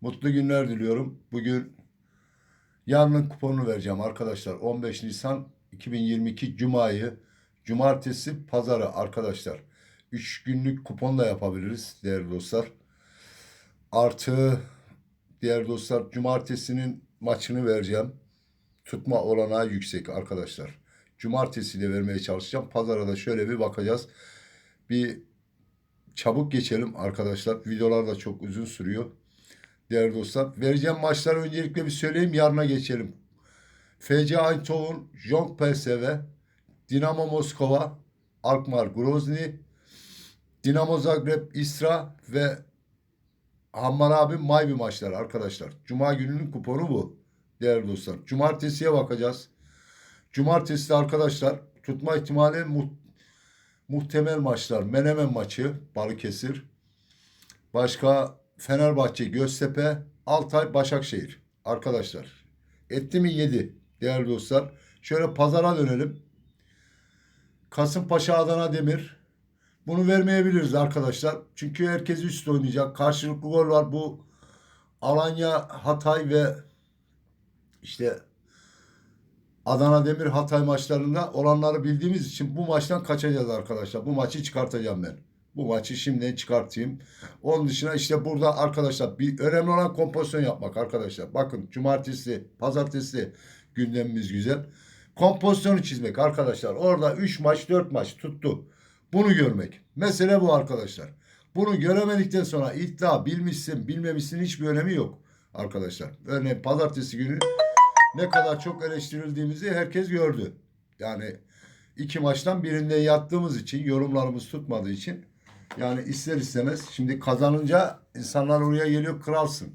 Mutlu günler diliyorum. Bugün yarının kuponunu vereceğim arkadaşlar. 15 Nisan 2022 Cuma'yı, Cumartesi, Pazarı arkadaşlar. 3 günlük kupon da yapabiliriz değerli dostlar. Artı değerli dostlar Cumartesinin maçını vereceğim. Tutma olanağı yüksek arkadaşlar. Cumartesi de vermeye çalışacağım. Pazara da şöyle bir bakacağız. Bir çabuk geçelim arkadaşlar. Videolar da çok uzun sürüyor. Değerli dostlar. Vereceğim maçları öncelikle bir söyleyeyim. Yarına geçelim. FC Eindhoven, Jong PSV, Dinamo Moskova, Alkmaar Grozny, Dinamo Zagreb, İsra ve Hammarabi Maybi maçları arkadaşlar. Cuma gününün kuponu bu. Değerli dostlar. Cumartesiye bakacağız. Cumartesi arkadaşlar tutma ihtimali mu- muhtemel maçlar. Menemen maçı, Balıkesir. Başka Fenerbahçe, Göztepe, Altay, Başakşehir. Arkadaşlar. Etti mi yedi değerli dostlar. Şöyle pazara dönelim. Kasımpaşa, Adana Demir. Bunu vermeyebiliriz arkadaşlar. Çünkü herkes üst oynayacak. Karşılıklı gol var. Bu Alanya, Hatay ve işte Adana Demir Hatay maçlarında olanları bildiğimiz için bu maçtan kaçacağız arkadaşlar. Bu maçı çıkartacağım ben. Bu maçı şimdiden çıkartayım. Onun dışında işte burada arkadaşlar bir önemli olan kompozisyon yapmak arkadaşlar. Bakın cumartesi, pazartesi gündemimiz güzel. Kompozisyonu çizmek arkadaşlar. Orada 3 maç 4 maç tuttu. Bunu görmek. Mesele bu arkadaşlar. Bunu göremedikten sonra iddia bilmişsin bilmemişsin hiçbir önemi yok arkadaşlar. Örneğin pazartesi günü ne kadar çok eleştirildiğimizi herkes gördü. Yani iki maçtan birinde yattığımız için yorumlarımız tutmadığı için yani ister istemez şimdi kazanınca insanlar oraya geliyor kralsın.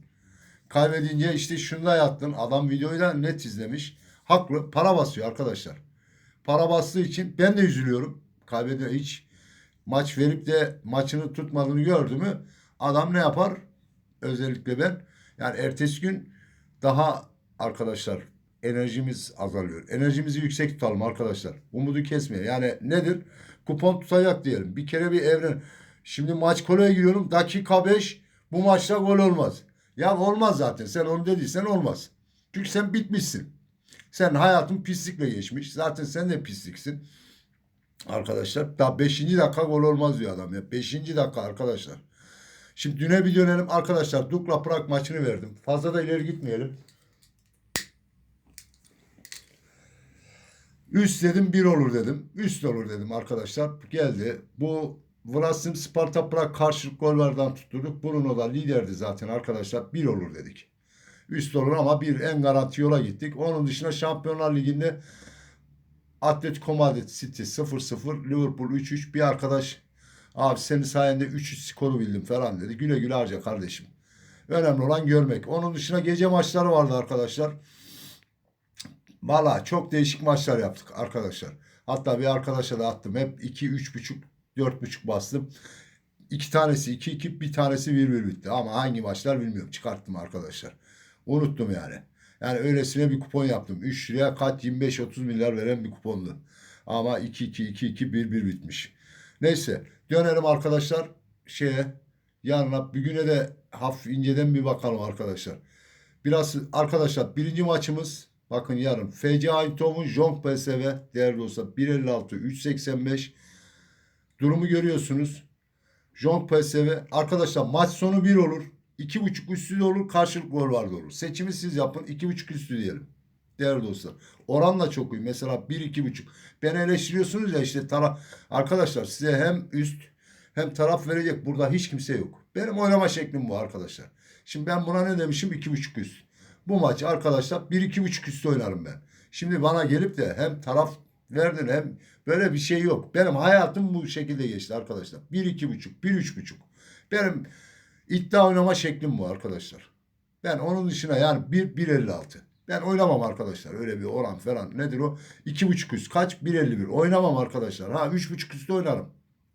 Kaybedince işte şunda yattın. Adam videoyu da net izlemiş. Haklı. Para basıyor arkadaşlar. Para bastığı için ben de üzülüyorum. Kaybediyor hiç maç verip de maçını tutmadığını gördü mü adam ne yapar? Özellikle ben. Yani ertesi gün daha arkadaşlar enerjimiz azalıyor. Enerjimizi yüksek tutalım arkadaşlar. Umudu kesmeye. Yani nedir? Kupon tutacak diyelim. Bir kere bir evren. Şimdi maç kolaya giriyorum. Dakika 5 bu maçta gol olmaz. Ya olmaz zaten. Sen onu dediysen olmaz. Çünkü sen bitmişsin. Sen hayatın pislikle geçmiş. Zaten sen de pisliksin. Arkadaşlar daha 5. dakika gol olmaz diyor adam ya. 5. dakika arkadaşlar. Şimdi düne bir dönelim arkadaşlar. Dukla Prag maçını verdim. Fazla da ileri gitmeyelim. Üst dedim bir olur dedim. Üst olur dedim arkadaşlar. Geldi. Bu Vlasim Sparta Prag karşılık gollerden tutturduk. Bruno da liderdi zaten arkadaşlar. Bir olur dedik. Üst olur ama bir en garanti yola gittik. Onun dışında Şampiyonlar Ligi'nde Atletico Madrid City 0-0, Liverpool 3-3. Bir arkadaş abi senin sayende 3-3 skoru bildim falan dedi. Güle güle harca kardeşim. Önemli olan görmek. Onun dışında gece maçları vardı arkadaşlar. Valla çok değişik maçlar yaptık arkadaşlar. Hatta bir arkadaşa da attım. Hep 2, 3,5, 4,5 bastım. İki tanesi 2, 2, bir tanesi 1, 1 bitti. Ama hangi maçlar bilmiyorum. Çıkarttım arkadaşlar. Unuttum yani. Yani öylesine bir kupon yaptım. 3 liraya kaç 25-30 milyar veren bir kupondu. Ama 2, 2, 2, 2, 1, 1 bitmiş. Neyse dönelim arkadaşlar şeye yarına bir güne de hafif inceden bir bakalım arkadaşlar. Biraz arkadaşlar birinci maçımız bakın yarın FC Eindhoven Jong PSV değerli olsa 1.56 3.85 durumu görüyorsunuz. Jong PSV arkadaşlar maç sonu 1 olur. 2.5 üstü de olur karşılık gol var olur. Seçimi siz yapın 2.5 üstü diyelim. Değerli dostlar. Oranla çok iyi. Mesela 1-2.5. Beni eleştiriyorsunuz ya işte taraf. Arkadaşlar size hem üst hem taraf verecek. Burada hiç kimse yok. Benim oynama şeklim bu arkadaşlar. Şimdi ben buna ne demişim? 2.5 üst. Bu maçı arkadaşlar 1-2.5 üstü oynarım ben. Şimdi bana gelip de hem taraf verdin hem böyle bir şey yok. Benim hayatım bu şekilde geçti arkadaşlar. 1-2.5, 1-3.5. Benim iddia oynama şeklim bu arkadaşlar. Ben onun dışına yani 1-1.56. Ben oynamam arkadaşlar. Öyle bir oran falan. Nedir o? 2.5 üst. Kaç? 1.51. Oynamam arkadaşlar. Ha 3.5 üstü oynarım.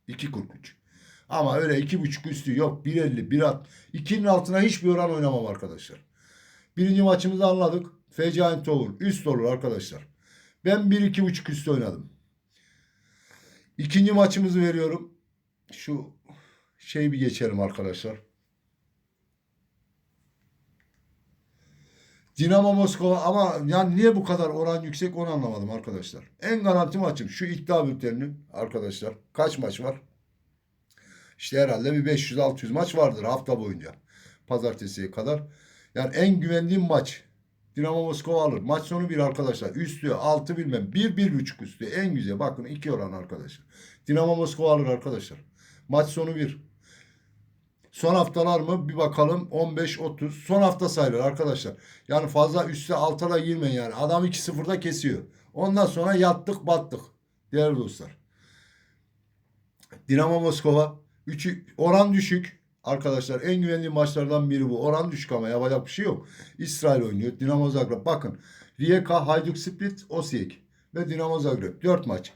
2.43. Ama öyle 2.5 üstü yok. 1.50, 1.60. 2'nin altına hiçbir oran oynamam arkadaşlar. Birinci maçımızı anladık. FC Eindhoven. Üst olur arkadaşlar. Ben 1-2.5 üstü oynadım. İkinci maçımızı veriyorum. Şu şey bir geçelim arkadaşlar. Dinamo Moskova ama yani niye bu kadar oran yüksek onu anlamadım arkadaşlar. En garanti maçım şu iddia bülteninin arkadaşlar. Kaç maç var? İşte herhalde bir 500-600 maç vardır hafta boyunca. Pazartesiye kadar. Yani en güvendiğim maç Dinamo Moskova alır. Maç sonu bir arkadaşlar. Üstü 6 bilmem. 1 bir, 1.5 üstü. En güzel. Bakın 2 oran arkadaşlar. Dinamo Moskova alır arkadaşlar. Maç sonu 1. Son haftalar mı? Bir bakalım. 15-30. Son hafta sayılır arkadaşlar. Yani fazla üstte alta da girmeyin yani. Adam 2-0'da kesiyor. Ondan sonra yattık battık. Değerli dostlar. Dinamo Moskova. Üçü, oran düşük. Arkadaşlar en güvenli maçlardan biri bu. Oran düşük ama yapacak bir şey yok. İsrail oynuyor. Dinamo Zagreb. Bakın. Rijeka, Hajduk Split, Osijek ve Dinamo Zagreb. Dört maç.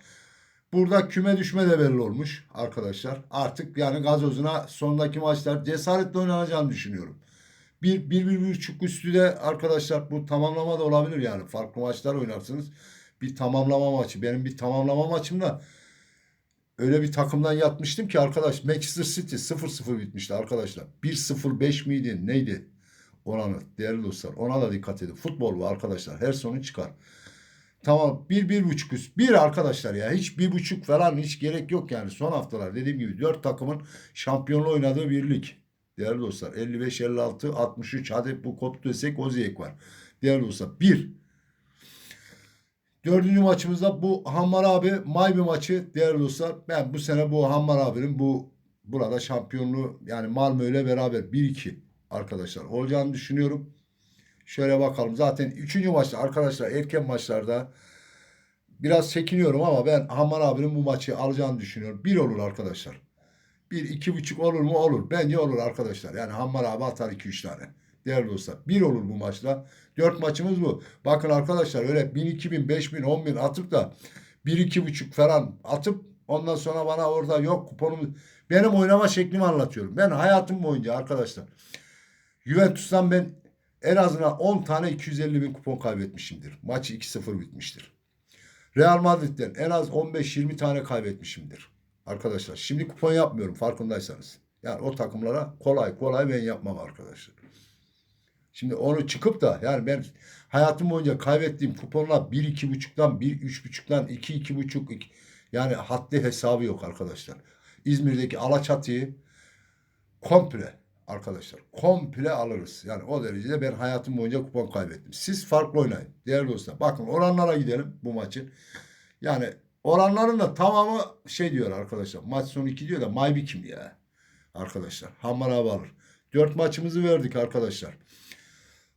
Burada küme düşme de belli olmuş arkadaşlar. Artık yani gazozuna sondaki maçlar cesaretle oynanacağını düşünüyorum. Bir, bir, bir, bir buçuk üstü de arkadaşlar bu tamamlama da olabilir yani. Farklı maçlar oynarsınız. Bir tamamlama maçı. Benim bir tamamlama maçımda öyle bir takımdan yatmıştım ki arkadaş Manchester City 0-0 bitmişti arkadaşlar. 1-0-5 miydi neydi oranı değerli dostlar. Ona da dikkat edin. Futbol bu arkadaşlar. Her sonu çıkar. Tamam bir bir buçuk üst. Bir arkadaşlar ya hiç bir buçuk falan hiç gerek yok yani. Son haftalar dediğim gibi dört takımın şampiyonluğu oynadığı bir lig. Değerli dostlar 55, 56, 63 hadi bu kod desek Oziyek var. Değerli dostlar bir. Dördüncü maçımızda bu Hammar abi Maybi maçı değerli dostlar. Ben bu sene bu Hammar abinin bu burada şampiyonluğu yani Malmö ile beraber 1-2 arkadaşlar olacağını düşünüyorum. Şöyle bakalım. Zaten üçüncü maçta arkadaşlar erken maçlarda biraz çekiniyorum ama ben Hammar abinin bu maçı alacağını düşünüyorum. Bir olur arkadaşlar. Bir iki buçuk olur mu? Olur. Bence olur arkadaşlar. Yani Hammar abi atar iki üç tane. Değerli dostlar. Bir olur bu maçla. Dört maçımız bu. Bakın arkadaşlar öyle bin, iki bin, beş bin, on bin atıp da bir iki buçuk falan atıp ondan sonra bana orada yok kuponumu benim oynama şeklimi anlatıyorum. Ben hayatım boyunca arkadaşlar Juventus'tan ben en azından 10 tane 250 bin kupon kaybetmişimdir. Maç 2-0 bitmiştir. Real Madrid'den en az 15-20 tane kaybetmişimdir. Arkadaşlar şimdi kupon yapmıyorum farkındaysanız. Yani o takımlara kolay kolay ben yapmam arkadaşlar. Şimdi onu çıkıp da yani ben hayatım boyunca kaybettiğim kuponlar 1 iki buçuktan 1 üç buçuktan 2 iki buçuk iki- yani haddi hesabı yok arkadaşlar. İzmir'deki Alaçatı'yı komple arkadaşlar komple alırız. Yani o derecede ben hayatım boyunca kupon kaybettim. Siz farklı oynayın değerli dostlar. Bakın oranlara gidelim bu maçın. Yani oranların da tamamı şey diyor arkadaşlar. Maç sonu 2 diyor da Maybi kim ya? Arkadaşlar Hammar abi alır. 4 maçımızı verdik arkadaşlar.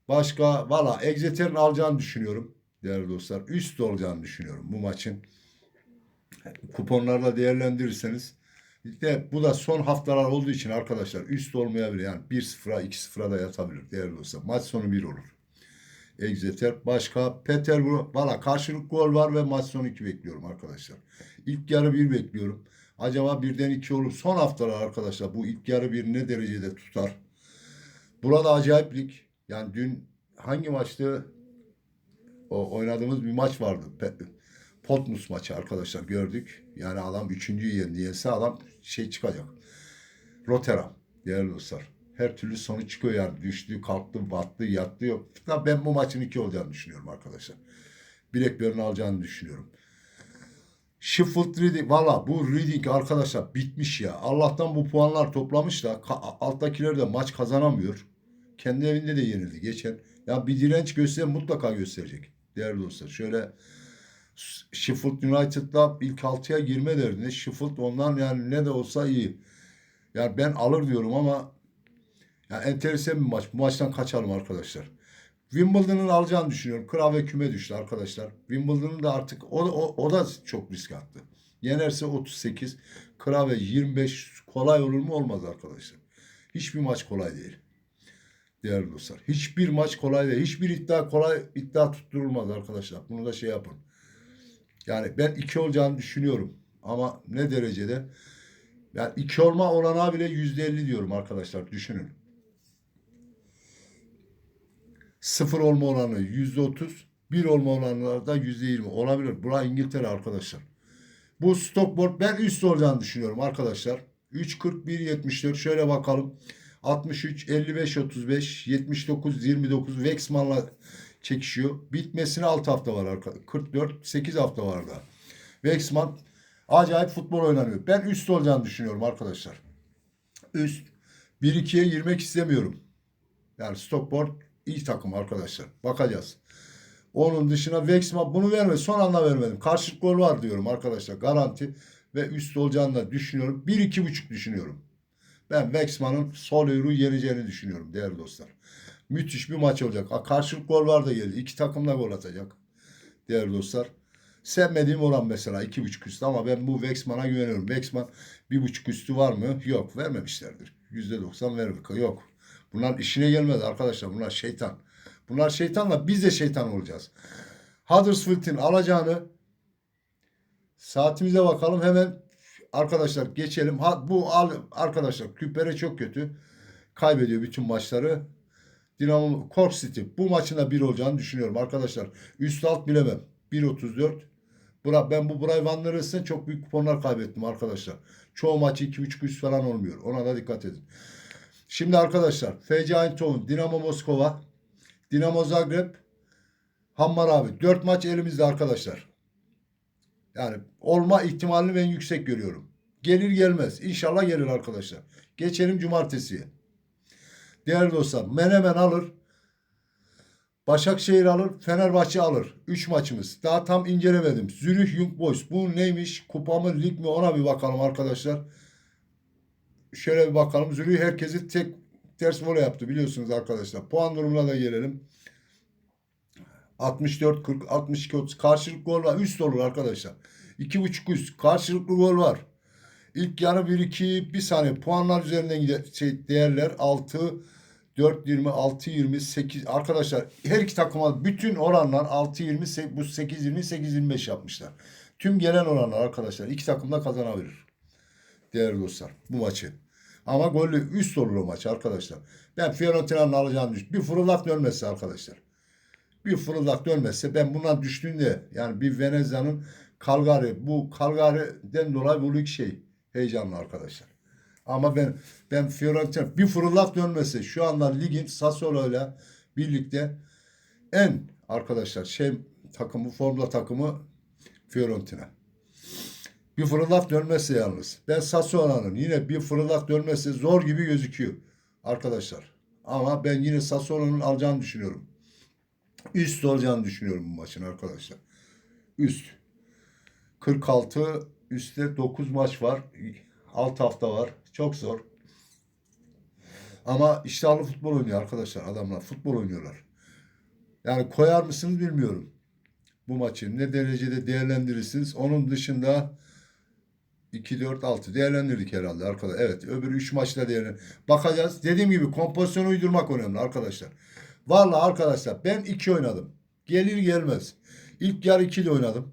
Başka valla Exeter'in alacağını düşünüyorum değerli dostlar. Üst olacağını düşünüyorum bu maçın. Kuponlarla değerlendirirseniz de bu da son haftalar olduğu için arkadaşlar üst olmayabilir. Yani 1-0'a 2-0'a da yatabilir değerli dostlar. Maç sonu 1 olur. Exeter. Başka Peterborough. Valla karşılık gol var ve maç sonu 2 bekliyorum arkadaşlar. İlk yarı 1 bekliyorum. Acaba birden 2 olur. Son haftalar arkadaşlar bu ilk yarı 1 ne derecede tutar? Burada acayip lig. Yani dün hangi maçtı? O oynadığımız bir maç vardı. Potmus maçı arkadaşlar gördük. Yani adam üçüncüyü yendi. Yense adam şey çıkacak. Rotterdam değerli dostlar. Her türlü sonuç çıkıyor yani. Düştü, kalktı, battı, yattı yok. Ben bu maçın iki olacağını düşünüyorum arkadaşlar. Blackburn'u alacağını düşünüyorum. Sheffield Reading. Valla bu Reading arkadaşlar bitmiş ya. Allah'tan bu puanlar toplamış da alttakiler de maç kazanamıyor. Kendi evinde de yenildi geçen. Ya bir direnç göster mutlaka gösterecek. Değerli dostlar. Şöyle Sheffield United'la ilk altıya girme derdinde. Sheffield ondan yani ne de olsa iyi. Yani ben alır diyorum ama ya enteresan bir maç. Bu maçtan kaçalım arkadaşlar. Wimbledon'un alacağını düşünüyorum. Kral ve küme düştü arkadaşlar. Wimbledon'un da artık o, o, o da çok risk attı. Yenerse 38, Kral ve 25 kolay olur mu? Olmaz arkadaşlar. Hiçbir maç kolay değil. Değerli dostlar. Hiçbir maç kolay değil. Hiçbir iddia kolay iddia tutturulmaz arkadaşlar. Bunu da şey yapın. Yani ben iki olacağını düşünüyorum. Ama ne derecede? Yani iki olma olanağı bile yüzde elli diyorum arkadaşlar. Düşünün. Sıfır olma oranı yüzde otuz. Bir olma oranı da yüzde yirmi. Olabilir. Bura İngiltere arkadaşlar. Bu Stockport ben üst olacağını düşünüyorum arkadaşlar. 3.41.74 şöyle bakalım. 63 55 35 79 29 Vexman'la çekişiyor. Bitmesine 6 hafta var arkadaşlar. 44 8 hafta var da. Vexman acayip futbol oynanıyor. Ben üst olacağını düşünüyorum arkadaşlar. Üst 1-2'ye girmek istemiyorum. Yani Stockport iyi takım arkadaşlar. Bakacağız. Onun dışına Vexman bunu verme. Son anda vermedim. Karşılık gol var diyorum arkadaşlar. Garanti ve üst olacağını da düşünüyorum. 1-2,5 düşünüyorum. Ben Vexman'ın sol yürü yeneceğini düşünüyorum değerli dostlar. Müthiş bir maç olacak. Ha, Karşılık gol var da geldi. İki takım da gol atacak. Değerli dostlar. Sevmediğim oran mesela iki buçuk üstü ama ben bu Vexman'a güveniyorum. Vexman bir buçuk üstü var mı? Yok vermemişlerdir. Yüzde doksan vermek yok. Bunlar işine gelmez arkadaşlar. Bunlar şeytan. Bunlar şeytanla biz de şeytan olacağız. Huddersfield'in alacağını saatimize bakalım hemen arkadaşlar geçelim. Ha, bu al, arkadaşlar Küpere çok kötü. Kaybediyor bütün maçları. Dinamo Cork City bu maçın da bir olacağını düşünüyorum arkadaşlar. Üst alt bilemem. 1.34. Bura, ben bu Bray Van çok büyük kuponlar kaybettim arkadaşlar. Çoğu maçı 2.5 üst falan olmuyor. Ona da dikkat edin. Şimdi arkadaşlar FC Eindhoven, Dinamo Moskova, Dinamo Zagreb, Hammarabi. 4 maç elimizde arkadaşlar. Yani olma ihtimalini ben yüksek görüyorum. Gelir gelmez. İnşallah gelir arkadaşlar. Geçelim cumartesiye. Değerli dostlar Menemen alır. Başakşehir alır. Fenerbahçe alır. 3 maçımız. Daha tam incelemedim. Zürih Young Boys. Bu neymiş? Kupa mı lig mi? Ona bir bakalım arkadaşlar. Şöyle bir bakalım. Zürih herkesi tek ters voley yaptı biliyorsunuz arkadaşlar. Puan durumuna da gelelim. 64 40 62 30 karşılıklı gol var. Üst olur arkadaşlar. 2.5 üst karşılıklı gol var. İlk yarı 1 2 bir saniye puanlar üzerinden gider şey, değerler 6 4 20 6 20 8 arkadaşlar her iki takıma bütün oranlar 6 20 se- bu 8 20 8 25 yapmışlar. Tüm gelen oranlar arkadaşlar iki takım da kazanabilir. Değerli dostlar bu maçı. Ama gollü üst olur o maç arkadaşlar. Ben Fiorentina'nın alacağını düşünüyorum. Bir fırıldak dönmezse arkadaşlar bir fırıldak dönmezse ben bundan düştüğünde yani bir Venezuela'nın Calgary bu Calgary'den dolayı bu şey heyecanlı arkadaşlar. Ama ben ben Fiorentina bir fırıldak dönmese şu anda ligin Sassuolo'yla birlikte en arkadaşlar şey takımı formda takımı Fiorentina. Bir fırıldak dönmezse yalnız. Ben Sassuolo'nun yine bir fırıldak dönmezse zor gibi gözüküyor arkadaşlar. Ama ben yine Sassuolo'nun alacağını düşünüyorum. Üst olacağını düşünüyorum bu maçın arkadaşlar. Üst. 46 üstte 9 maç var. 6 hafta var. Çok zor. Ama iştahlı futbol oynuyor arkadaşlar adamlar. Futbol oynuyorlar. Yani koyar mısınız bilmiyorum. Bu maçı ne derecede değerlendirirsiniz. Onun dışında 2, 4, 6 değerlendirdik herhalde arkadaşlar. Evet öbür 3 maçta değerlen. Bakacağız. Dediğim gibi kompozisyon uydurmak önemli arkadaşlar. Vallahi arkadaşlar ben 2 oynadım. Gelir gelmez. İlk yarı 2 ile oynadım.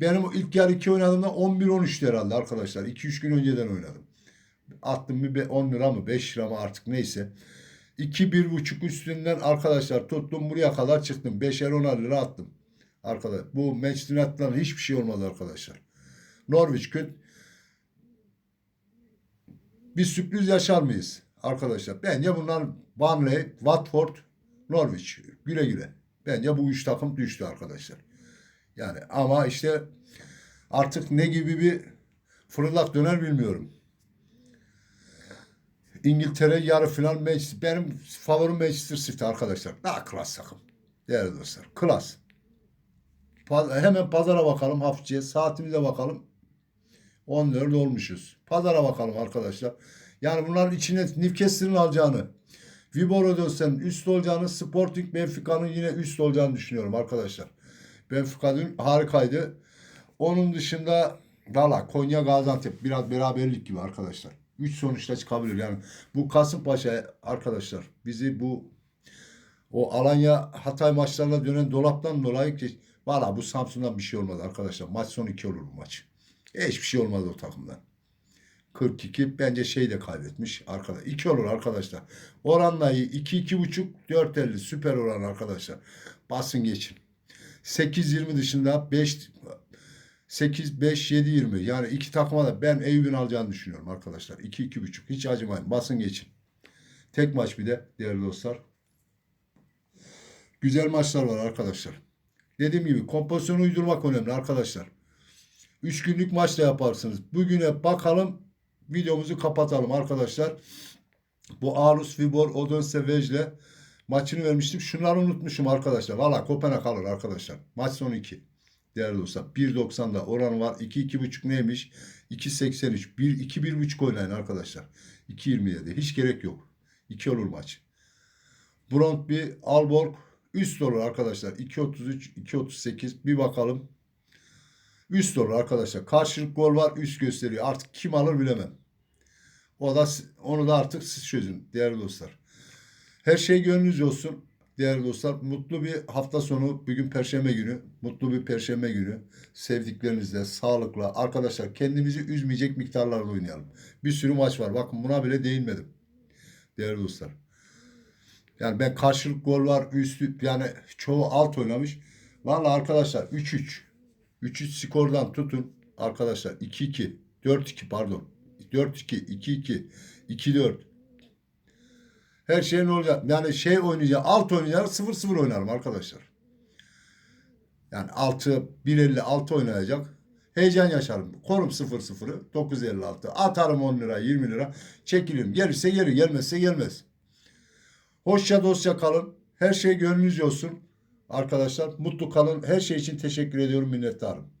Benim ilk yarı 2 oynadığımda 11-13'tü herhalde arkadaşlar. 2-3 gün önceden oynadım. Attım bir be- 10 lira mı 5 lira mı artık neyse. 2-1,5 üstünden arkadaşlar tuttum buraya kadar çıktım. 5'er 10'ar lira attım. Arkadaşlar bu Manchester hiçbir şey olmadı arkadaşlar. Norwich kötü. Bir sürpriz yaşar mıyız arkadaşlar? Bence bunlar Burnley, Watford, Norwich. Güle güle. Bence bu üç takım düştü arkadaşlar. Yani ama işte artık ne gibi bir fırıldak döner bilmiyorum. İngiltere yarı final Manchester. Benim favorim Manchester City arkadaşlar. Daha klas takım. Değerli dostlar. Klas. Hemen pazara bakalım hafifçe. Saatimize bakalım. 14 olmuşuz. Pazara bakalım arkadaşlar. Yani bunların içine Newcastle'ın alacağını, Viboros'un üst olacağını, Sporting Benfica'nın yine üst olacağını düşünüyorum arkadaşlar. Benfica dün harikaydı. Onun dışında valla Konya Gaziantep biraz beraberlik gibi arkadaşlar. 3 sonuçta çıkabilir. Yani bu Kasımpaşa arkadaşlar bizi bu o Alanya Hatay maçlarına dönen dolaptan dolayı ki valla bu Samsun'dan bir şey olmadı arkadaşlar. Maç sonu 2 olur bu maç. Hiçbir şey olmadı o takımdan. 42 bence şey de kaybetmiş arkadaşlar. 2 olur arkadaşlar. Oranla 2 2,5 4.50 süper oran arkadaşlar. Basın geçin. 8-20 dışında 5 8, 5, 7, 20. Yani iki takıma da ben Eyüp'ün alacağını düşünüyorum arkadaşlar. 2, 2,5. Hiç acımayın. Basın geçin. Tek maç bir de değerli dostlar. Güzel maçlar var arkadaşlar. Dediğim gibi kompozisyonu uydurmak önemli arkadaşlar. 3 günlük maç da yaparsınız. Bugüne bakalım. Videomuzu kapatalım arkadaşlar. Bu Aarhus Vibor Odense Vejle maçını vermiştim. Şunları unutmuşum arkadaşlar. Valla Kopenhag kalır arkadaşlar. Maç sonu 2. Değerli dostlar. 1.90'da oran var. 2 2.5 neymiş? 2.83. 1 2 1.5 oynayın arkadaşlar. 2.27. Hiç gerek yok. 2 olur maç. Brondby Alborg üst olur arkadaşlar. 2.33 2.38 bir bakalım. Üst olur arkadaşlar. Karşılık gol var üst gösteriyor. Artık kim alır bilemem. O da onu da artık siz çözün değerli dostlar. Her şey gönlünüzce olsun değerli dostlar. Mutlu bir hafta sonu. Bugün perşembe günü. Mutlu bir perşembe günü. Sevdiklerinizle, sağlıkla. Arkadaşlar kendimizi üzmeyecek miktarlarda oynayalım. Bir sürü maç var. Bakın buna bile değinmedim. Değerli dostlar. Yani ben karşılık gol var, üstü yani çoğu alt oynamış. Vallahi arkadaşlar 3-3. 3-3 skordan tutun arkadaşlar 2-2, 4-2 pardon. 4-2, 2-2, 2-4. Her şey ne olacak? Yani şey oynayacak, alt oynayacak, 0-0 oynarım arkadaşlar. Yani 6, 1.50 altı oynayacak. Heyecan yaşarım. Korum 0-0'ı, 9.56. Atarım 10 lira, 20 lira. Çekilirim. Gelirse gelir, gelmezse gelmez. Hoşça dostça kalın. Her şey gönlünüzce olsun. Arkadaşlar mutlu kalın. Her şey için teşekkür ediyorum. Minnettarım.